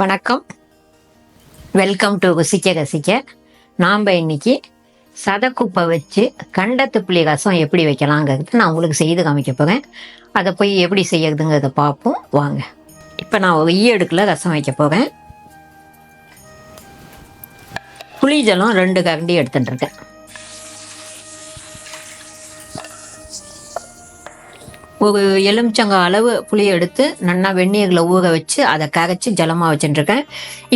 வணக்கம். Welcome to ருசிக்க ரசிக்க. நாம் இன்னைக்கு சதக்குப்பை வச்சு கண்டத்து புளி ரசம் எப்படி வைக்கலாங்கிறது நான் உங்களுக்கு செய்து காமிக்க போகிறேன் அதை போய் எப்படி செய்யறதுங்கிறத பார்ப்போம். வாங்க. இப்போ நான் ஒரு ஈ அடுக்கில் ரசம் வைக்க போகிறேன் புளி ஜலம் ரெண்டு கரண்டி எடுத்துட்டுருக்கேன் ஒரு எலுமிச்சங்க அளவு புளியை எடுத்து நல்லா வெந்நீரில் ஊற வச்சு அதை கரைச்சி ஜலமாக வச்சுட்டுருக்கேன்.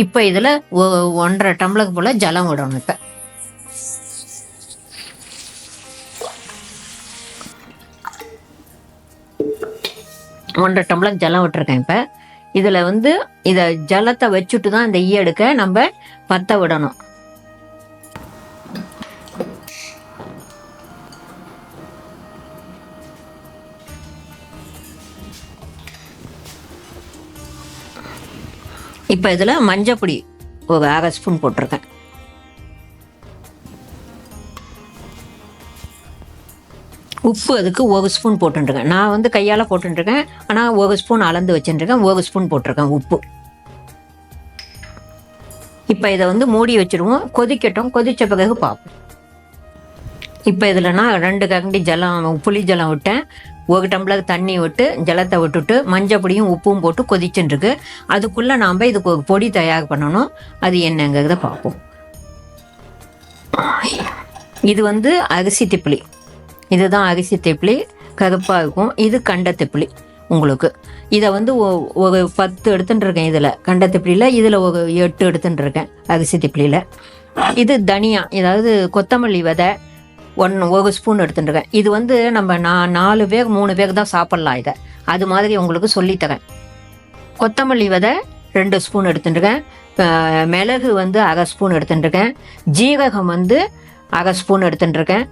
இப்போ இதில் ஒன்றரை டம்ளருக்கு போல் ஜலம் விடணும் இப்போ. ஒன்றரை டம்ளர் ஜலம் விட்டுருக்கேன் இப்போ. இதில் வந்து இதை ஜலத்தை வச்சுட்டு தான் இந்த ஈ எடுக்க நம்ம பற்ற விடணும். இப்போ இதில் மஞ்சப்பொடி ஒரு அரை ஸ்பூன் போட்டிருக்கேன். உப்பு அதுக்கு ஒரு ஸ்பூன் போட்டுருக்கேன் நான் வந்து கையால் போட்டுருக்கேன் ஆனால் ஒரு ஸ்பூன் அளந்து வச்சுருக்கேன் ஒரு ஸ்பூன் போட்டிருக்கேன் உப்பு. இப்போ இதை வந்து மூடி வச்சுருவோம். கொதிக்கட்டும். கொதித்த பிறகு பார்ப்போம். இப்போ இதில் நான் ரெண்டு கரண்டி ஜலம் புளி ஜலம் விட்டேன். ஒரு டம்ளர் தண்ணி விட்டு ஜலத்தை விட்டுட்டு மஞ்சள் பொடியும் உப்பும் போட்டு கொதிச்சுட்டுருக்கு. அதுக்குள்ளே நாம் இதுக்கு ஒரு பொடி தயார் பண்ணணும். அது என்னங்கிறத பார்ப்போம். இது வந்து அரிசி திப்பிலி. இதுதான் அரிசி திப்பிலி. கருப்பாக இருக்கும். இது கண்ட திப்பிலி உங்களுக்கு. இதை வந்து ஒரு பத்து எடுத்துட்டுருக்கேன் இதில். கண்ட திப்பிலியில் இதில் ஒரு எட்டு எடுத்துட்டுருக்கேன் அரிசி திப்பிலியில். இது தனியா ஏதாவது கொத்தமல்லி விதை ஒன்று ஒரு ஸ்பூன் எடுத்துட்டுருக்கேன். இது வந்து நம்ம நான் நாலு பேர் மூணு பேர் தான் சாப்பிட்லாம் இதை. அது மாதிரி உங்களுக்கு சொல்லித்தரேன் கொத்தமல்லி விதை ரெண்டு ஸ்பூன் எடுத்துட்டுருக்கேன். மிளகு வந்து அரை ஸ்பூன் எடுத்துட்டுருக்கேன். ஜீரகம் வந்து அரை ஸ்பூன் எடுத்துட்டுருக்கேன்.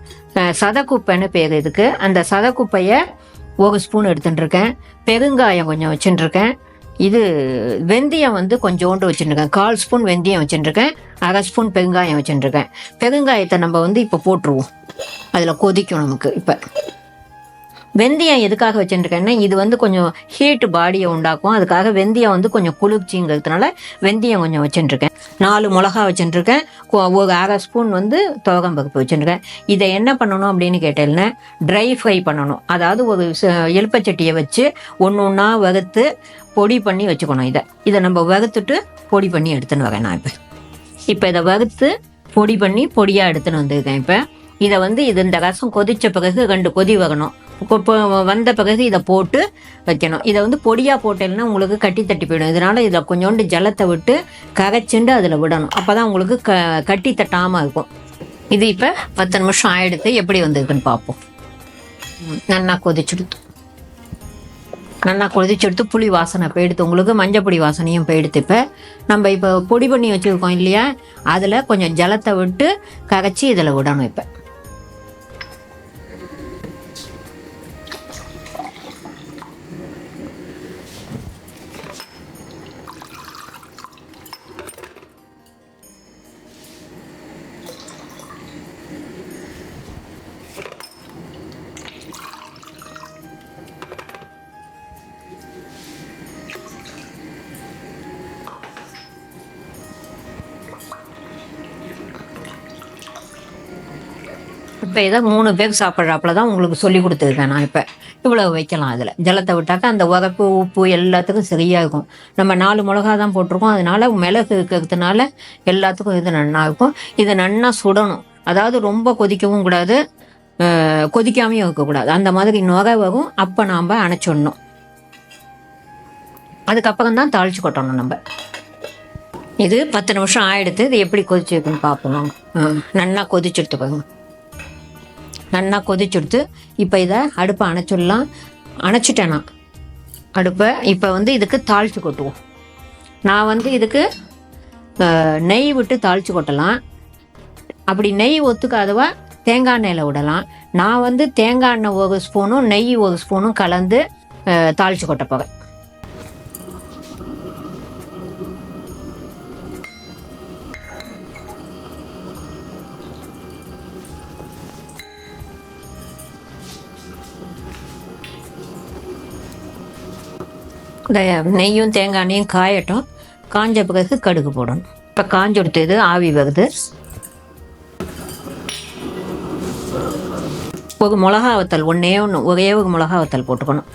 சதக்குப்பைன்னு பேர் இதுக்கு. அந்த சதக்குப்பையை ஒரு ஸ்பூன் எடுத்துட்டுருக்கேன். பெருங்காயம் கொஞ்சம் வச்சுட்டுருக்கேன். இது வெந்தயம் வந்து கொஞ்சோண்டு வச்சுட்டுருக்கேன் கால் ஸ்பூன் வெந்தயம் வச்சுட்டுருக்கேன் அரை ஸ்பூன் பெருங்காயம் வச்சுட்டுருக்கேன் பெருங்காயத்தை நம்ம வந்து இப்போ போட்டுருவோம். அதில் கொதிக்கும் நமக்கு இப்போ. வெந்தயம் எதுக்காக வச்சுருக்கேன்னா இது வந்து கொஞ்சம் ஹீட் பாடியை உண்டாக்கும். அதுக்காக வெந்தயம் வந்து கொஞ்சம் குளிர்ச்சிங்கிறதுனால வெந்தயம் கொஞ்சம் வச்சுட்டுருக்கேன் நாலு மிளகா வச்சுட்டுருக்கேன் ஒரு அரை ஸ்பூன் வந்து துவகம்பருப்பு வச்சுருக்கேன். இதை என்ன பண்ணணும் அப்படின்னு கேட்டேன்னா ட்ரை ஃப்ரை பண்ணணும். அதாவது ஒரு ச- எலுப்பச்சட்டியை வச்சு ஒன்று ஒன்றா வறுத்து பொடி பண்ணி வச்சுக்கணும் இதை. இதை நம்ம வகுத்துட்டு பொடி பண்ணி எடுத்துன்னு வரேன் நான் இப்போ. இப்போ இதை வறுத்து பொடி பண்ணி பொடியாக எடுத்துன்னு வந்திருக்கேன் இப்போ. இதை வந்து இது இந்த ரசம் கொதித்த பிறகு ரெண்டு கொதி வரணும். கொ- வந்த பிறகு இதை போட்டு வைக்கணும். இதை வந்து பொடியாக போட்டேன்னா உங்களுக்கு கட்டி தட்டி போயிடும். இதனால இதில் கொஞ்சோண்டு ஜலத்தை விட்டு கரைச்சுண்டு அதில் விடணும். அப்போ தான் உங்களுக்கு க கட்டி தட்டாமல் இருக்கும். இது இப்போ பத்து நிமிஷம் ஆயிடுத்து எப்படி வந்திருக்குன்னு பார்ப்போம். நல்லா கொதிச்சுடுத்து நல்லா கொதிச்செடுத்து புளி வாசனை போயிடுத்து உங்களுக்கு மஞ்சள் பொடி வாசனையும் போயிடுத்து இப்போ நம்ம இப்போ பொடி பண்ணி வச்சுருக்கோம் இல்லையா? அதில் கொஞ்சம் ஜலத்தை விட்டு கரைச்சி இதில் விடணும் இப்போ. இப்போ ஏதோ மூணு பேர் சாப்பிட்றாப்புல தான் உங்களுக்கு சொல்லி கொடுத்துருக்கேன் நான் இப்போ. இவ்வளவு வைக்கலாம் அதில். ஜலத்தை விட்டாக்கா அந்த உரப்பு உப்பு எல்லாத்துக்கும் சரியாக இருக்கும் நம்ம நாலு மிளகா தான் போட்டிருக்கோம். அதனால மிளகு இருக்கிறதுனால எல்லாத்துக்கும் இது நன்னா இருக்கும். இது நன்னா சுடணும். அதாவது ரொம்ப கொதிக்கவும் கூடாது. கொதிக்காமையும் இருக்கக்கூடாது. அந்த மாதிரி நுகை வரும். அப்போ நாம் அணைச்சிடணும். அதுக்கப்புறம் தான் தாளிச்சு கொட்டணும் நம்ம. இது பத்து நிமிஷம் ஆயிடுத்து இது எப்படி கொதிச்சிருக்குன்னு பார்ப்போம். ஆ, நல்லா கொதிச்செடுத்து பாருங்க. நல்லா கொதிச்சுடுத்து இப்போ இதை அடுப்பை அணைச்சிடலாம். அணைச்சிட்டேன்? நான் அடுப்பை இப்போ வந்து இதுக்கு தாளித்து கொட்டுவோம். நான் வந்து இதுக்கு நெய் விட்டு தாளித்து கொட்டலாம். அப்படி நெய் ஒத்துக்காதவா தேங்காய் எண்ணெயில் விடலாம். நான் வந்து தேங்காய் எண்ணெய் ஒரு ஸ்பூனும் நெய் ஒரு ஸ்பூனும் கலந்து தாளித்து கொட்ட போகிறேன் இந்த நெய்யும் தேங்காய் எண்ணெயும் காயட்டும். காஞ்ச பிறகு கடுகு போடணும். இப்போ காஞ்செடுத்து இது ஆவி வருது ஒரு மிளகா வத்தல் ஒன்றே ஒன்று ஒரே ஒரு மிளகா வத்தல் போட்டுக்கணும்.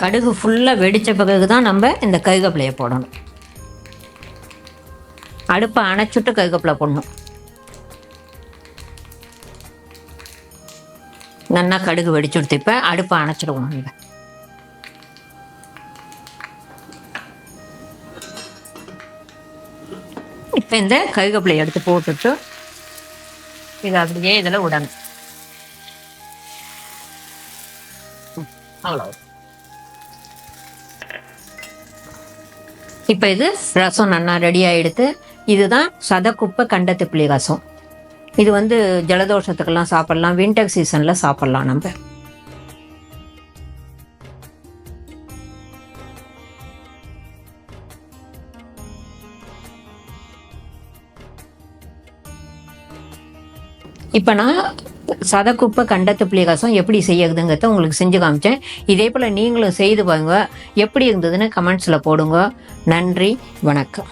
கடுகு ஃபுல்லாக வெடித்த பிறகு தான் நம்ம இந்த கருகப்பிலையை போடணும். அடுப்பை அணைச்சிட்டு கருகப்பிலை போடணும். நல்லா கடுகு வெடிச்சுடுத்து இப்போ அடுப்பை அணைச்சிடுவோம் நம்ம. இப்போ இந்த கருகப்பிலையை எடுத்து போட்டுட்டு இது அப்படியே இதில் விடணும். அவ்வளோ இப்போ இது ரசம் நல்லா ரெடி ஆகிடுது இதுதான் சதக்குப்பை கண்டத்திப்புளி ரசம். இது வந்து ஜலதோஷத்துக்கெல்லாம் சாப்பிட்லாம் வின்டர் சீசனில் சாப்பிட்லாம் நம்ம. இப்போ நான் சதக்குப்பை கண்டத்து புளி எப்படி செய்யறதுங்கிறத உங்களுக்கு செஞ்சு காமிச்சேன். இதே போல் நீங்களும் செய்து பாருங்க. எப்படி இருந்ததுன்னு கமெண்ட்ஸில் போடுங்க. நன்றி வணக்கம்.